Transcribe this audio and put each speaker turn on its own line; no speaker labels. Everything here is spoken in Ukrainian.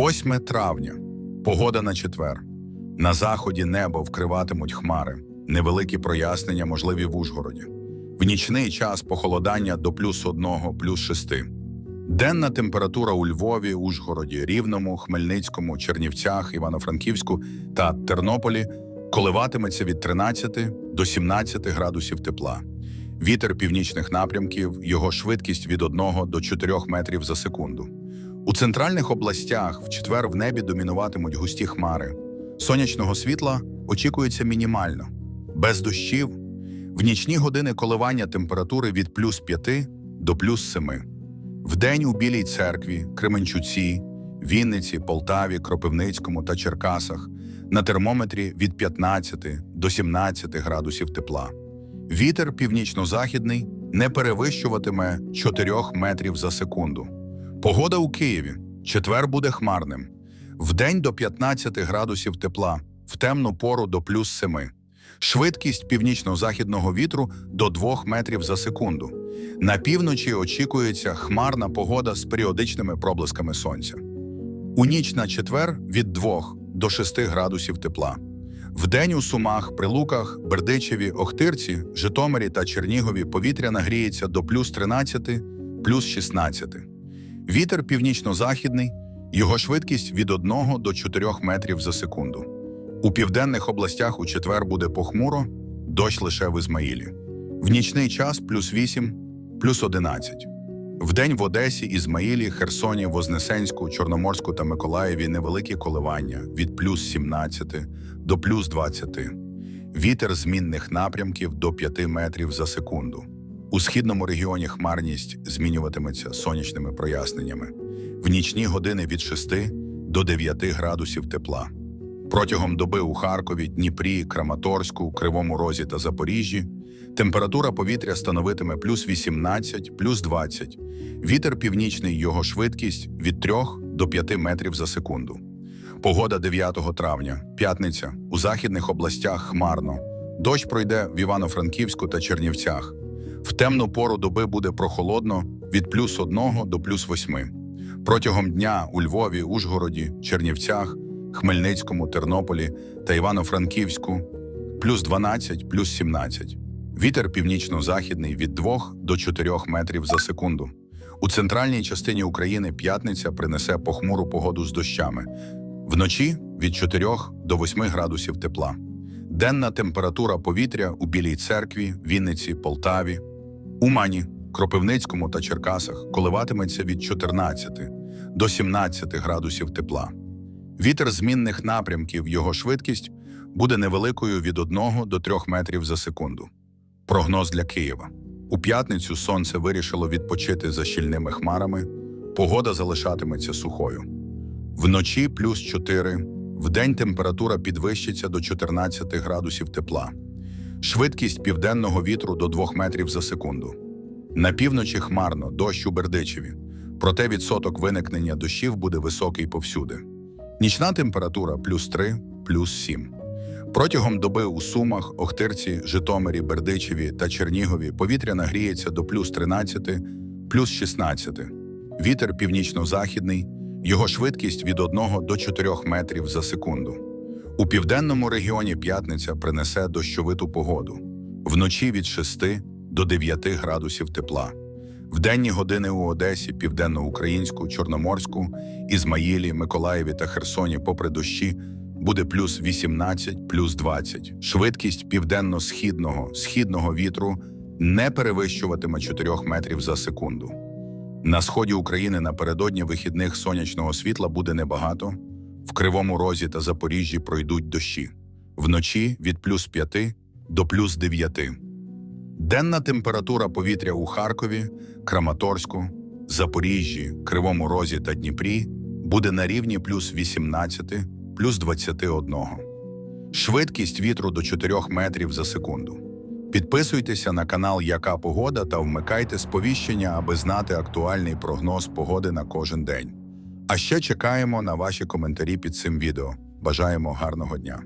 8 травня. Погода на четвер. На заході небо вкриватимуть хмари. Невеликі прояснення можливі в Ужгороді. В нічний час похолодання до плюс 1, плюс 6. Денна температура у Львові, Ужгороді, Рівному, Хмельницькому, Чернівцях, Івано-Франківську та Тернополі коливатиметься від 13 до 17 градусів тепла. Вітер північних напрямків, його швидкість від 1 до 4 метрів за секунду. У центральних областях в четвер в небі домінуватимуть густі хмари. Сонячного світла очікується мінімально, без дощів. В нічні години коливання температури від плюс 5 до плюс 7. Вдень у Білій церкві, Кременчуці, Вінниці, Полтаві, Кропивницькому та Черкасах на термометрі від 15 до 17 градусів тепла. Вітер північно-західний не перевищуватиме 4 метрів за секунду. Погода у Києві. Четвер буде хмарним. Вдень до 15 градусів тепла, в темну пору до плюс 7. Швидкість північно-західного вітру до 2 метрів за секунду. На півночі очікується хмарна погода з періодичними проблисками сонця. У ніч на четвер від 2 до 6 градусів тепла. Вдень у Сумах, Прилуках, Бердичеві, Охтирці, Житомирі та Чернігові повітря нагріється до плюс 13, плюс 16. Вітер північно-західний, його швидкість від 1 до 4 метрів за секунду. У південних областях у четвер буде похмуро, дощ лише в Ізмаїлі. В нічний час плюс 8, плюс 11. Вдень в Одесі, Ізмаїлі, Херсоні, Вознесенську, Чорноморську та Миколаєві невеликі коливання від плюс 17 до плюс 20. Вітер змінних напрямків до 5 метрів за секунду. У східному регіоні хмарність змінюватиметься сонячними проясненнями. В нічні години від 6 до 9 градусів тепла. Протягом доби у Харкові, Дніпрі, Краматорську, Кривому Розі та Запоріжжі температура повітря становитиме плюс 18, плюс 20. Вітер північний, його швидкість від 3 до 5 метрів за секунду. Погода 9 травня, п'ятниця. У західних областях хмарно. Дощ пройде в Івано-Франківську та Чернівцях. В темну пору доби буде прохолодно від плюс 1 до плюс 8. Протягом дня у Львові, Ужгороді, Чернівцях, Хмельницькому, Тернополі та Івано-Франківську плюс 12, плюс 17. Вітер північно-західний від 2 до 4 метрів за секунду. У центральній частині України п'ятниця принесе похмуру погоду з дощами. Вночі від 4 до 8 градусів тепла. Денна температура повітря у Білій церкві, Вінниці, Полтаві, Умані, Кропивницькому та Черкасах коливатиметься від 14 до 17 градусів тепла. Вітер змінних напрямків, його швидкість буде невеликою від 1 до 3 метрів за секунду. Прогноз для Києва. У п'ятницю сонце вирішило відпочити за щільними хмарами, погода залишатиметься сухою. Вночі плюс 4, вдень температура підвищиться до 14 градусів тепла. Швидкість південного вітру до 2 метрів за секунду. На півночі хмарно, дощ у Бердичеві. Проте відсоток виникнення дощів буде високий повсюди. Нічна температура плюс 3, плюс 7. Протягом доби у Сумах, Охтирці, Житомирі, Бердичеві та Чернігові повітря нагріється до плюс 13, плюс 16. Вітер північно-західний, його швидкість від 1 до 4 метрів за секунду. У південному регіоні п'ятниця принесе дощовиту погоду. Вночі від 6 до 9 градусів тепла. В денні години у Одесі, Південноукраїнську, Чорноморську, Ізмаїлі, Миколаєві та Херсоні, попри дощі, буде плюс 18, плюс 20. Швидкість південно-східного східного вітру не перевищуватиме 4 метрів за секунду. На сході України напередодні вихідних сонячного світла буде небагато. В Кривому Розі та Запоріжжі пройдуть дощі. Вночі від плюс 5 до плюс 9. Денна температура повітря у Харкові, Краматорську, Запоріжжі, Кривому Розі та Дніпрі буде на рівні плюс 18, плюс 21. Швидкість вітру до 4 метрів за секунду. Підписуйтеся на канал Яка Погода та вмикайте сповіщення, аби знати актуальний прогноз погоди на кожен день. А ще чекаємо на ваші коментарі під цим відео. Бажаємо гарного дня!